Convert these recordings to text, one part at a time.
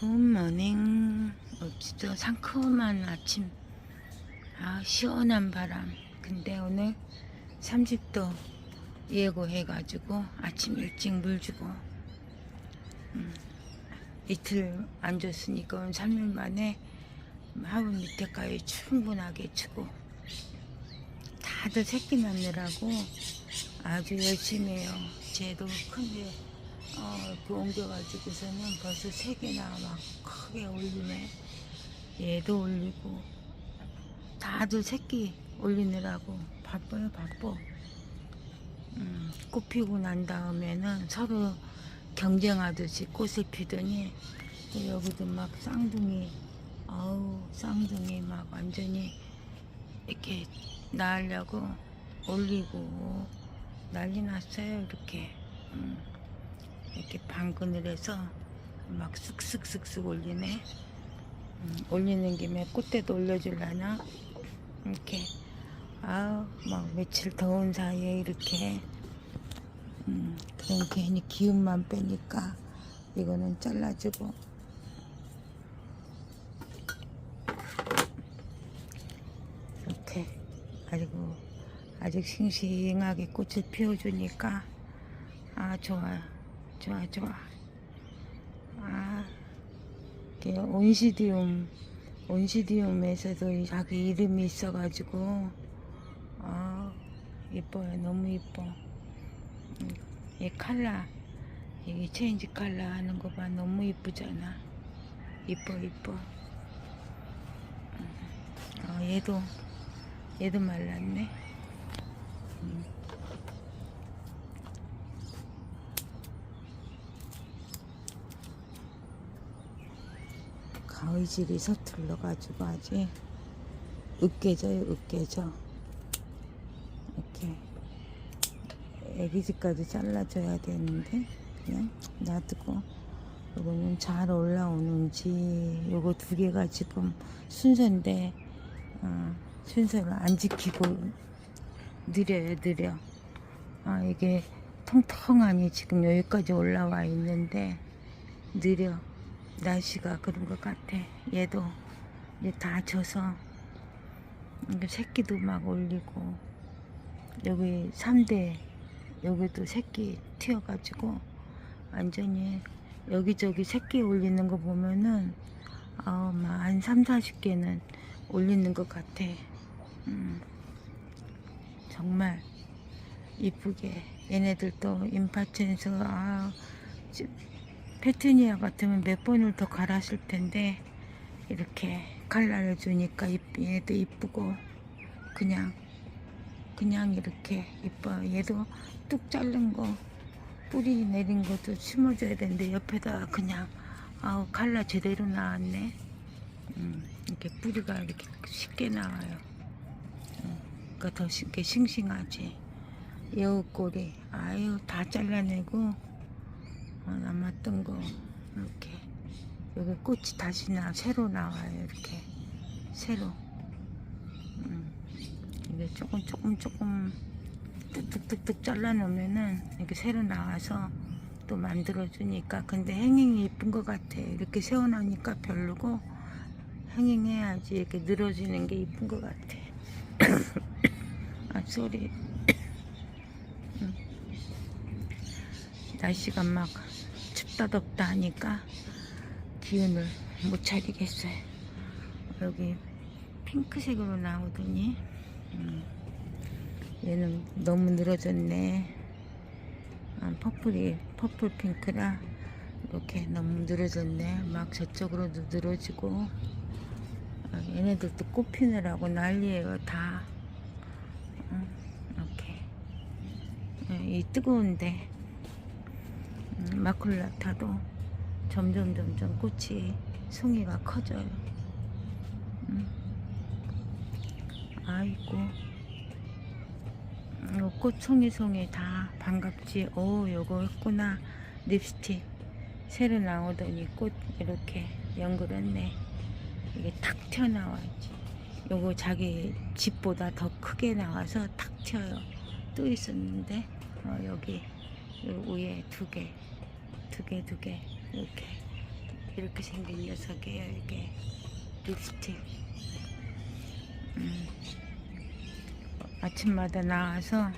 굿모닝 어찌도 상큼한 아침. 아 시원한 바람. 근데 오늘 30도 예고해 가지고 아침 일찍 물 주고 음, 이틀 안 줬으니까 오늘 3일 만에 하루 밑에까지 충분하게 주고 다들 새끼 낳느라고 아주 열심히 해요. 쟤도 큰데 어, 그 옮겨가지고서는 벌써 세 개나 막 크게 올리네. 얘도 올리고 다들 새끼 올리느라고 바빠요 바빠. 음, 꽃 피고 난 다음에는 서로 경쟁하듯이 꽃을 피더니 또 여기도 막 쌍둥이 아우 쌍둥이 막 완전히 이렇게 낳으려고 올리고 난리 났어요 이렇게. 음. 이렇게 방근을 해서 막 쓱쓱쓱쓱 올리네. 음, 올리는 김에 꽃대도 올려줄라나? 이렇게. 아우, 막 며칠 더운 사이에 이렇게. 음, 그럼 괜히 기운만 빼니까 이거는 잘라주고. 이렇게. 그리고 아직 싱싱하게 꽃을 피워주니까 아, 좋아요. 좋아 좋아 아 이게 온시디움 온시디움에서도 자기 이름이 있어가지고 아 이뻐요. 너무 음, 이 칼라 이게 체인지 칼라 하는 거 봐. 너무 이쁘잖아. 이뻐 이뻐. 음, 어, 얘도 얘도 말랐네. 음. 가위질이 서툴러 가지고 아직 으깨져요 으깨져. 이렇게 애기집까지 잘라줘야 되는데 그냥 놔두고 요거는 잘 올라오는지 요거 두 개가 지금 순서인데 어, 순서를 안 지키고 느려요 느려. 아 이게 통통하니 지금 여기까지 올라와 있는데 느려 날씨가 그런 것 같아. 얘도 이제 다 져서 새끼도 막 올리고 여기 3대 여기도 새끼 튀어가지고 완전히 여기저기 새끼 올리는 거 보면은 아우 막한 3, 40개는 올리는 것 같아. 음, 정말 이쁘게 얘네들도 임파천에서 아 지- 페트니아 같으면 몇 번을 더 갈았을 텐데 이렇게 칼라를 주니까 이- 얘도 이쁘고 그냥 그냥 이렇게 이뻐. 얘도 뚝 자른 거 뿌리 내린 것도 심어줘야 되는데 옆에다 그냥 아우 칼라 제대로 나왔네. 음, 이렇게 뿌리가 이렇게 쉽게 나와요. 음, 그러니까 더 쉽게 싱싱하지. 여우꼬리. 아유 다 잘라내고 어, 남았던 거 이렇게. 여기 꽃이 다시 나 새로 나와요 이렇게. 새로. 음, 이게 조금 조금 조금 뚝뚝뚝뚝 잘라 놓으면은 이렇게 새로 나와서 또 만들어 주니까. 근데 행잉이 예쁜 것 같아. 이렇게 세워놓으니까 별로고 행잉 해야지 이렇게 늘어지는 게 이쁜 것 같아. 아 소리. 날씨가 막 춥다 덥다 하니까 기운을 못 차리겠어요. 여기 핑크색으로 나오더니 음, 얘는 너무 늘어졌네. 아, 퍼플이 퍼플 핑크라 이렇게 너무 늘어졌네. 막 저쪽으로도 늘어지고 아, 얘네들도 꽃 피느라고 난리예요 다. 음, 이렇게 예, 이 뜨거운데 음, 마쿨라타도 점점 점점 꽃이 송이가 커져요. 음. 아이고 요꽃 송이 송이 다 반갑지. 오 요거 했구나 립스틱 새로 나오더니 꽃 이렇게 연결했네. 이게 탁 튀어나와야지. 요거 자기 집보다 더 크게 나와서 탁 튀어요. 또 있었는데 어, 여기 요 위에 두 개, 두 개, 두 개, 이렇게. 이렇게 생긴 녀석이에요 이게 립스틱. 음. 아침마다 나와서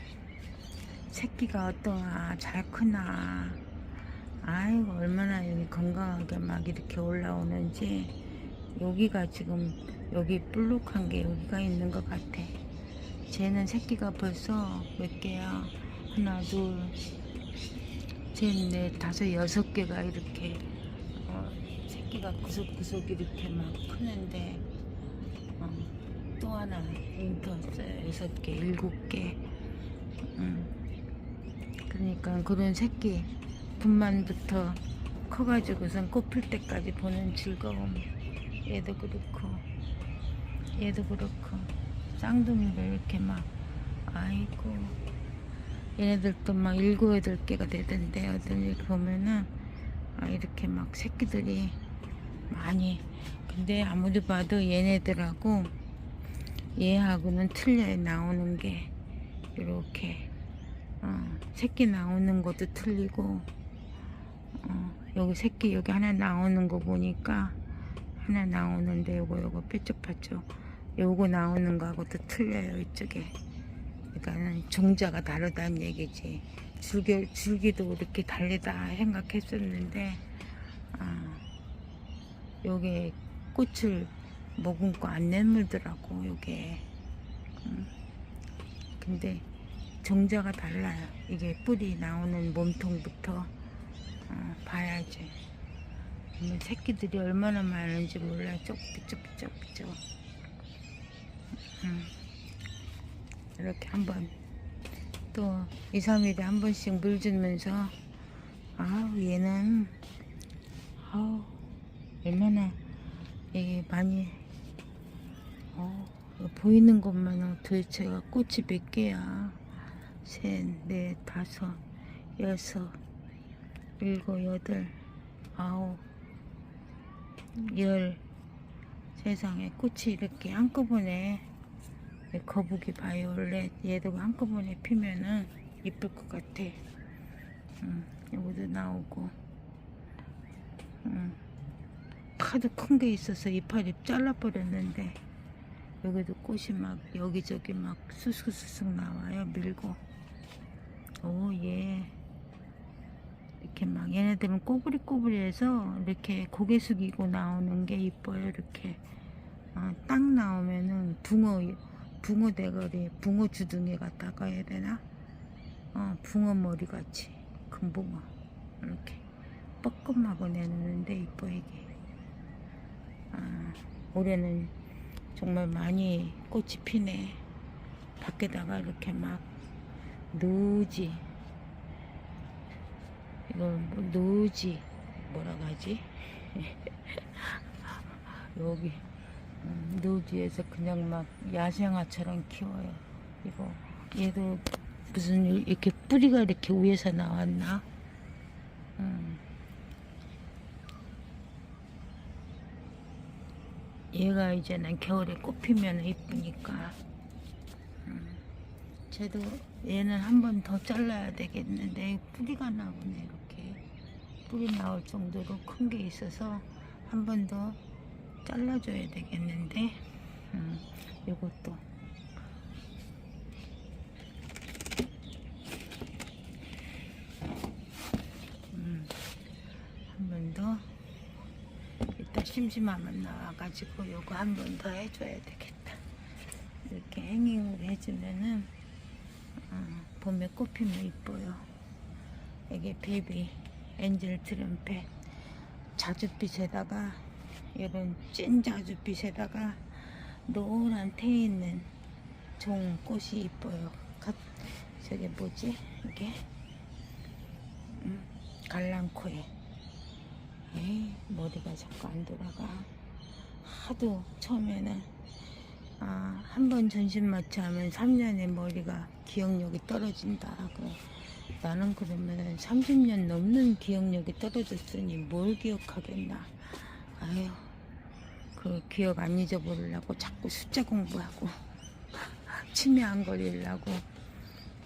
새끼가 어떠나 잘 크나. 아이고 얼마나 여기 건강하게 막 이렇게 올라오는지. 여기가 지금 여기 볼록한 게 여기가 있는 것 같아. 쟤는 새끼가 벌써 몇 개야? 하나 둘 셋 넷 다섯 여섯 개가 이렇게 어, 새끼가 구석구석 이렇게 막 크는데 어, 또 하나 윈터 여섯 개 일곱 개. 음. 그러니까 그런 새끼 분만부터 커가지고선 꽃필 때까지 보는 즐거움. 얘도 그렇고 얘도 그렇고 쌍둥이가 이렇게 막 아이고 얘네들도 막 일곱 여덟 개가 되던데 어떤 일 보면은 아, 이렇게 막 새끼들이 많이. 근데 아무리 봐도 얘네들하고 얘하고는 틀려요 나오는 게. 이렇게 어, 새끼 나오는 것도 틀리고 어, 여기 새끼 여기 하나 나오는 거 보니까 하나 나오는데 요거 요거 뾰족뾰족. 요거 나오는 거하고도 틀려요 이쪽에 그러니까는 종자가 다르다는 얘기지. 줄기, 줄기도 이렇게 다르다 생각했었는데 아, 요게 꽃을 머금고 안 내물더라고 요게. 음. 근데 종자가 달라요. 이게 뿌리 나오는 몸통부터 어, 봐야지. 새끼들이 얼마나 많은지 몰라 쪽비쪽비쪽비쪽 음. 이렇게 한번 또 2, 3일에 한 번씩 물 주면서 아우 얘는 아우 얼마나 이게 많이 어, 보이는 것만 도대체가 꽃이 몇 개야? 셋, 넷, 다섯, 여섯, 일곱, 여덟, 아홉, 열. 세상에 꽃이 이렇게 한꺼번에 이 거북이 바이올렛 얘도 한꺼번에 피면은 이쁠 것 같아. 음, 여기도 나오고. 음, 하도 큰 게 있어서 이파리 잘라버렸는데 여기도 꽃이 막 여기저기 막 수수수쑥 나와요 밀고. 오예. 이렇게 막 얘네들은 꼬부리꼬부리해서 이렇게 고개 숙이고 나오는 게 이뻐요 이렇게. 아, 딱 나오면은 붕어 붕어 대가리 붕어 주둥이 같다고 해야 되나? 어, 붕어 머리 같이 금붕어. 이렇게 뻐끔하고 내놓는데 이뻐 이게. 아, 올해는 정말 많이 꽃이 피네. 밖에다가 이렇게 막 노지. 이걸 뭐 노지. 뭐라고 하지? 여기. 음, 노지에서 그냥 막 야생화처럼 키워요 이거 얘도 무슨 이렇게 뿌리가 이렇게 위에서 나왔나 음. 얘가 이제는 겨울에 꽃 피면 이쁘니까 음. 쟤도 얘는 한 번 더 잘라야 되겠는데 뿌리가 나오네 이렇게 뿌리 나올 정도로 큰 게 있어서 한 번 더 잘라줘야 되겠는데. 음, 요것도. 음, 한 번 더. 이따 심심하면 나와가지고 요거 한 번 더 해줘야 되겠다. 이렇게 행잉으로 해주면은 어, 봄에 꽃피면 이뻐요. 이게 베이비 엔젤 트럼펫. 자줏빛에다가 이런 찐 자줏빛에다가 노란 테 있는 종 꽃이 이뻐요. 가, 저게 뭐지? 이게? 음, 갈랑코에. 에이 머리가 자꾸 안 돌아가. 하도 처음에는 아, 한 번 전신 마취하면 3년의 머리가 기억력이 떨어진다. 나는 그러면 30년 넘는 기억력이 떨어졌으니 뭘 기억하겠나. 아유, 그 기억 안 잊어버리려고 자꾸 숫자 공부하고 치매 안 걸리려고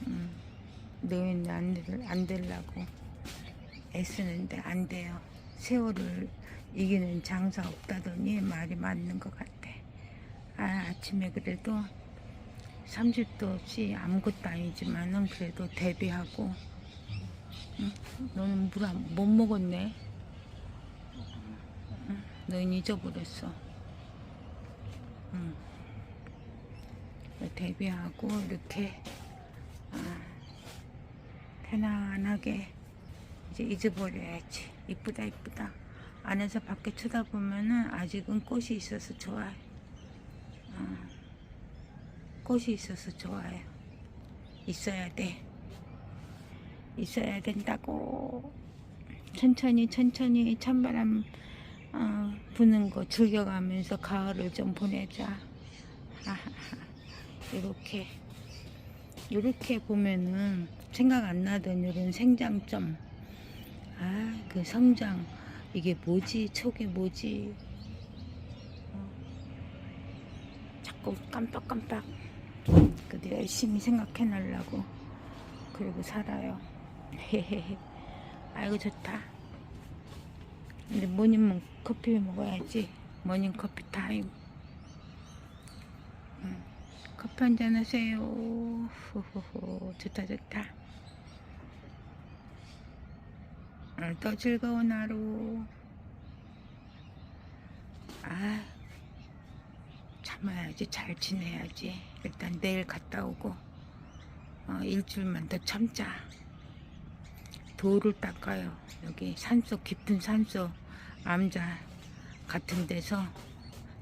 음, 노인이 안, 될- 안 되려고 애쓰는데 안 돼요. 세월을 이기는 장사 없다더니 말이 맞는 것 같아. 아, 아침에 그래도 30도 없이 아무것도 아니지만은 그래도 대비하고 응? 너는 물못 먹었네. 응? 넌 잊어버렸어. 응. 대비하고 이렇게 아, 편안하게 이제 잊어버려야지. 이쁘다 이쁘다. 안에서 밖에 쳐다보면은 아직은 꽃이 있어서 좋아요. 어, 꽃이 있어서 좋아요. 있어야 돼. 있어야 된다고. 천천히 천천히 찬바람 어, 부는 거 즐겨가면서 가을을 좀 보내자. 이렇게 이렇게 보면은 생각 안 나던 이런 생장점. 아, 그 성장. 이게 뭐지? 촉이 뭐지? 어. 자꾸 깜빡깜빡. 그래도 열심히 생각해 놓으려고. 그리고 살아요. 헤헤헤. 아이고, 좋다. 근데 모닝 커피 먹어야지. 모닝 커피 타임. 음, 커피 한잔 하세요. 후후후. 좋다, 좋다. 오늘도 즐거운 하루. 아, 참아야지. 잘 지내야지. 일단 내일 갔다 오고, 어, 일주일만 더 참자. 돌을 닦아요. 여기 산속, 깊은 산속, 암자 같은 데서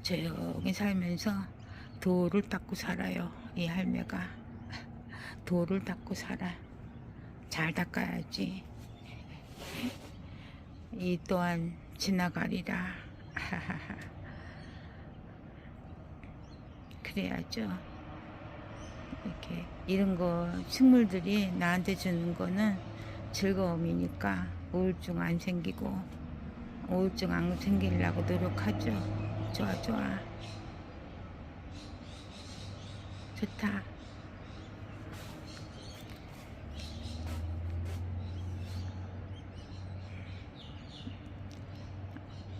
조용히 살면서 돌을 닦고 살아요. 이 할매가. 돌을 닦고 살아. 잘 닦아야지. 이 또한 지나가리라. 그래야죠. 이렇게 이런 거 식물들이 나한테 주는 거는 즐거움이니까 우울증 안 생기고 우울증 안 생기려고 노력하죠. 좋아 좋아. 좋다.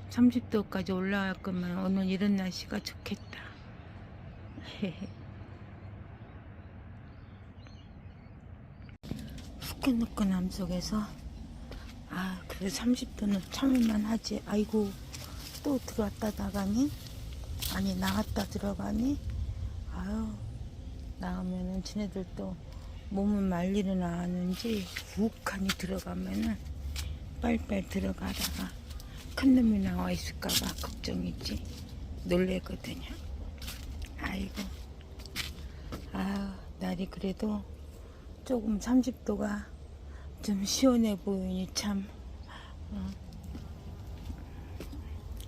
(30도까지) 올라갈 거면 오늘 이런 날씨가 좋겠다 후끈후끈함 속에서. 아 그래 30도는 참을만 하지. 아이고 또 들어왔다 나가니? 아니 나갔다 들어가니? 아유 나오면은 지네들도 몸은 말리는 아는지 욱하니 들어가면은 빨리빨리 들어가다가 큰 놈이 나와 있을까봐 걱정이지. 놀래거든요. 아이고. 아유 날이 그래도 조금 30도가 좀 시원해 보이니 참 어,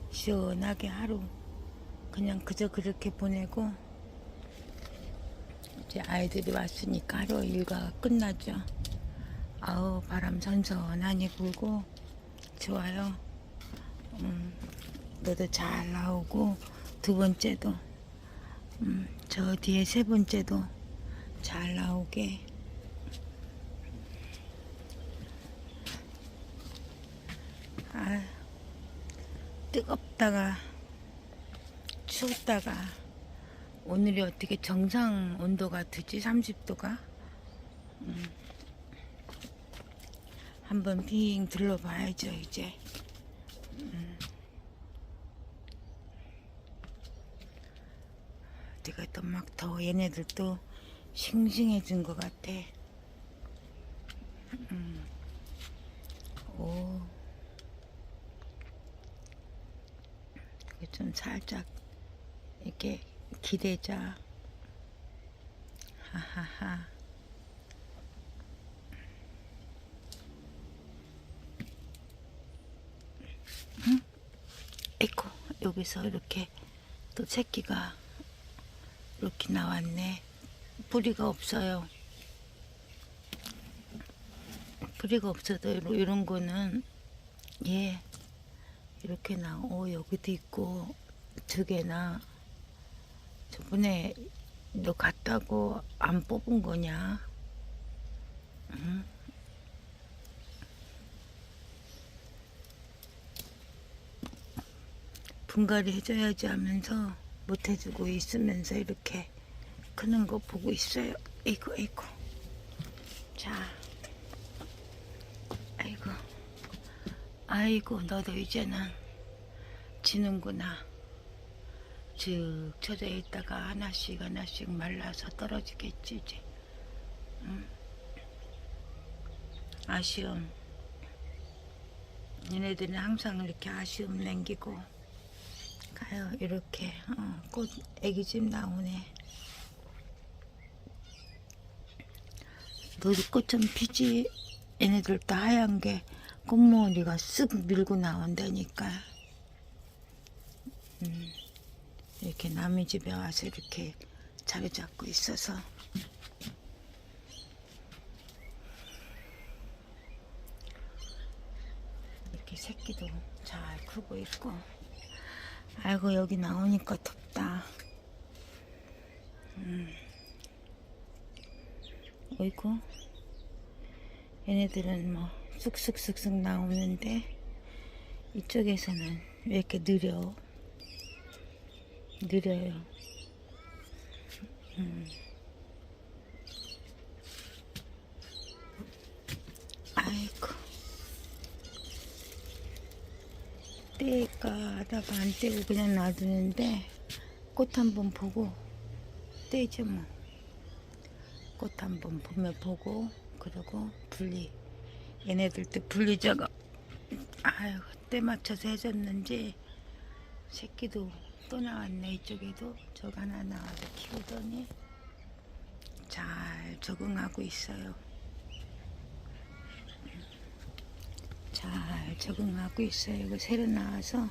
시원하게 하루 그냥 그저 그렇게 보내고 이제 아이들이 왔으니까 하루 일과가 끝나죠. 아우 바람 선선하니 불고 좋아요. 음, 너도 잘 나오고 두 번째도 음, 저 뒤에 세 번째도 잘 나오게 아, 뜨겁다가 추웠다가 오늘이 어떻게 정상 온도가 되지 30도가 음. 한번 빙 둘러봐야죠 이제 음. 어디가 또 막 더워 얘네들 또 싱싱해진 것 같아 음. 오. 이게 좀 살짝 이렇게 기대자. 하하하. 응? 에코 여기서 이렇게 또 새끼가 이렇게 나왔네. 뿌리가 없어요. 뿌리가 없어도 이런 거는 예 이렇게 나오 여기도 있고 두 개나 저번에 너 갔다고 안 뽑은 거냐? 응? 분갈이 해줘야지 하면서 못 해주고 있으면서 이렇게 크는 거 보고 있어요. 아이고, 아이고. 자, 아이고, 아이고, 너도 이제는 지는구나. 쭉 쳐져 있다가 하나씩 하나씩 말라서 떨어지겠지, 이제. 응? 아쉬움. 얘네들은 항상 이렇게 아쉬움 남기고 가요. 이렇게 어, 꽃 애기집 나오네. 너도 꽃 좀 피지. 얘네들 다 하얀 게 꽃무늬가 쓱 밀고 나온다니까. 음, 이렇게 남의 집에 와서 이렇게 자리 잡고 있어서 이렇게 새끼도 잘 크고 있고 아이고 여기 나오니까 덥다 음. 어이구 얘네들은 뭐 쑥쑥쑥쑥 나오는데 이쪽에서는 왜 이렇게 느려 느려요 음. 아이고 떼까 하다가 안 떼고 그냥 놔두는데 꽃 한번 보고 떼죠 뭐. 꽃 한번 보면 보고 그러고 분리 얘네들도 분리 저거 아유 때 맞춰서 해줬는지 새끼도 또 나왔네 이쪽에도. 저거 하나 나와서 키우더니 잘 적응하고 있어요. 잘 적응하고 있어요. 이거 새로 나와서.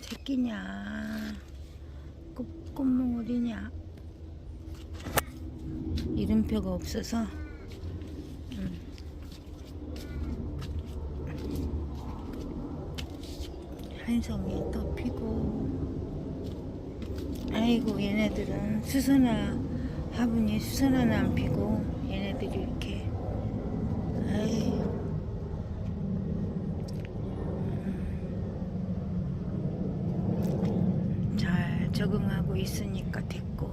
새끼냐. 꽃, 꽃몽울이냐? 이름표가 없어서. 음. 한송이 또 피고. 아이고 얘네들은 수선화 화분이 수선화는 안 피고 얘네들이 음. 잘 적응하고 있으니까 됐고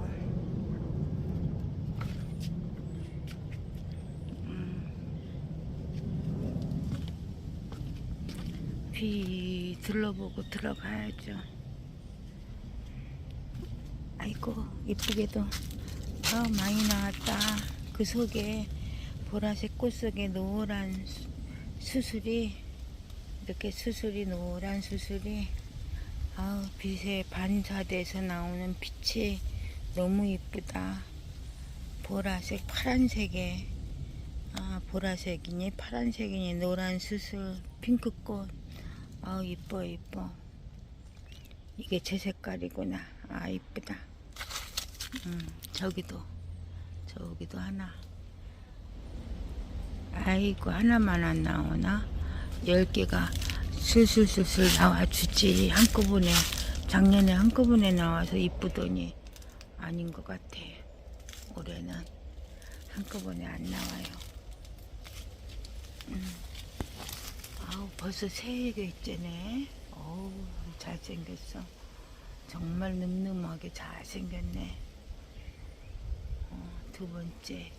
음. 비 둘러보고 들어가야죠. 아이고 이쁘게도 아 많이 나왔다 그 속에 보라색 꽃 속에 노란 수- 수술이 이렇게 수술이 노란 수술이 아우 빛에 반사돼서 나오는 빛이 너무 이쁘다. 보라색 파란색에. 아 보라색이니 파란색이니 노란 수술 핑크꽃. 아우 이뻐 이뻐. 이게 제 색깔이구나. 아 이쁘다. 음, 저기도. 저기도 하나. 아이고 하나만 안 나오나? 열 개가 술술술술 나와주지. 한꺼번에 작년에 한꺼번에 나와서 이쁘더니 아닌 것 같아. 올해는 한꺼번에 안 나와요. 음. 아우 벌써 세개 있잖아. 어우 잘생겼어. 정말 늠름하게 잘생겼네. 어, 두 번째.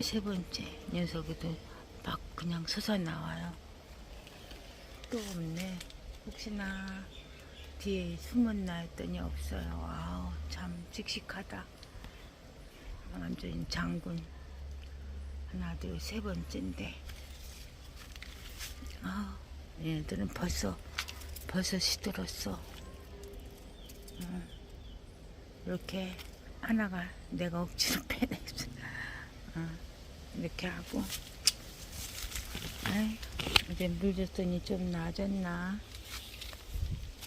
세 번째 녀석이도 막 그냥 서서 나와요. 또 없네. 혹시나 뒤에 숨었나 했더니 없어요. 아우 참 씩씩하다. 완전 장군. 하나 둘 세 번째인데. 아 얘네들은 벌써 벌써 시들었어. 응. 이렇게 하나가 내가 억지로 빼냈어 응. 이렇게 하고 이제 물 줬더니 좀 나아졌나?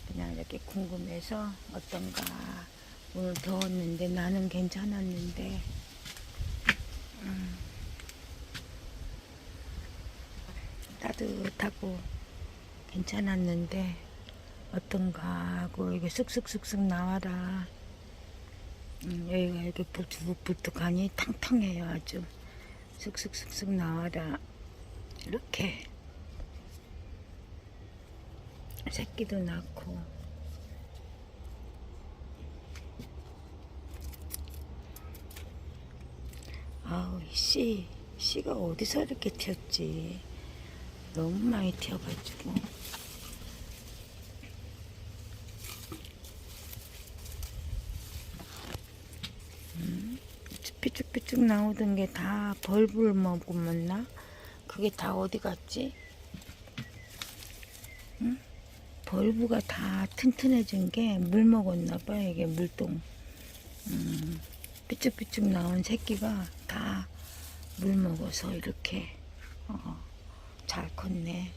그냥 이렇게 궁금해서 어떤가. 오늘 더웠는데 나는 괜찮았는데. 음. 따뜻하고 괜찮았는데 어떤가 하고 이게 쑥쑥쑥쑥 나와라. 음, 여기가 이렇게 부뚝부뚝하니 탕탕해요 아주. 쑥쑥쑥쑥 나와라 이렇게. 새끼도 낳고. 아우 씨 씨가 어디서 이렇게 튀었지? 너무 많이 튀어가지고. 삐쭉삐쭉 나오던 게 다 벌불 먹으면나? 그게 다 어디 갔지? 응? 벌브가 다 튼튼해진 게 물 먹었나 봐요. 이게 물동. 음, 삐쭉삐쭉 나온 새끼가 다 물 먹어서 이렇게 어, 잘 컸네.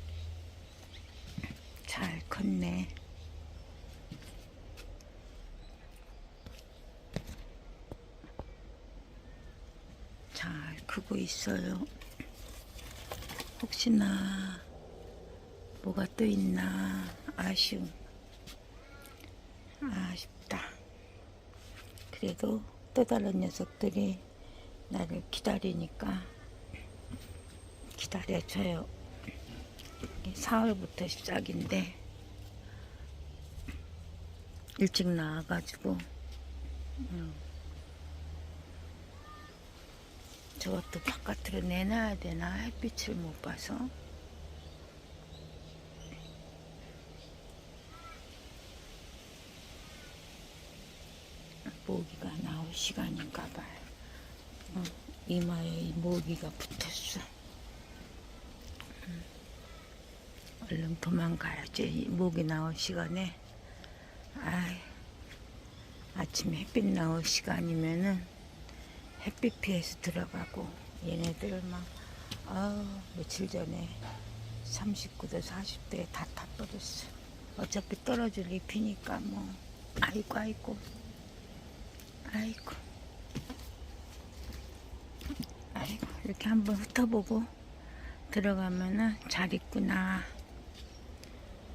잘 컸네. 잘 크고 있어요. 혹시나 뭐가 또 있나 아쉬움. 아쉽다. 그래도 또 다른 녀석들이 나를 기다리니까 기다려줘요. 4월부터 시작인데 일찍 나와가지고 음, 저것도 바깥으로 내놔야 되나 햇빛을 못 봐서 모기가 나올 시간인가 봐요. 어, 이마에 이 모기가 붙었어. 음, 얼른 도망가야지. 이 모기 나올 시간에. 아이, 아침에 햇빛 나올 시간이면은 피해서 들어가고 얘네들 막 아우 며칠 전에 39도 40도에 다 타버렸어. 어차피 떨어질 잎이니까 뭐 아이고 아이고. 아이고. 아이고 이렇게 한번 훑어보고 들어가면은 잘 있구나.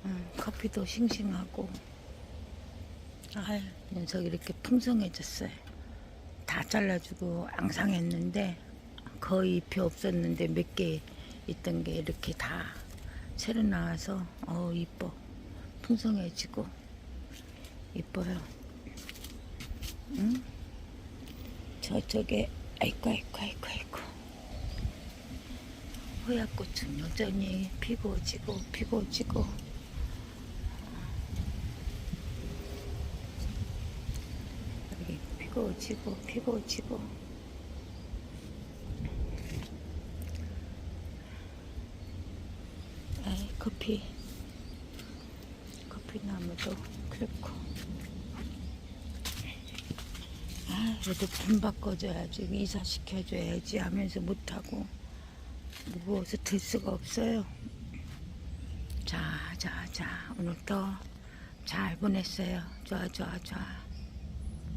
음, 커피도 싱싱하고. 아유 녀석이 이렇게 풍성해졌어요 다 잘라주고 앙상했는데 거의 잎이 없었는데 몇 개 있던 게 이렇게 다 새로 나와서 어 이뻐. 풍성해지고 이뻐요. 응? 저쪽에 아이고 아이고 아이고 아이고. 호야꽃은 여전히 피고 지고 피고 지고 여기 피고 지고 피고 지고. 에이 커피 커피 나무도 그렇고 아 그래도 분 바꿔줘야지. 이사시켜줘야지 하면서 못하고. 무거워서 들 수가 없어요. 자 자 자. 오늘도 잘 보냈어요. 좋아 좋아 좋아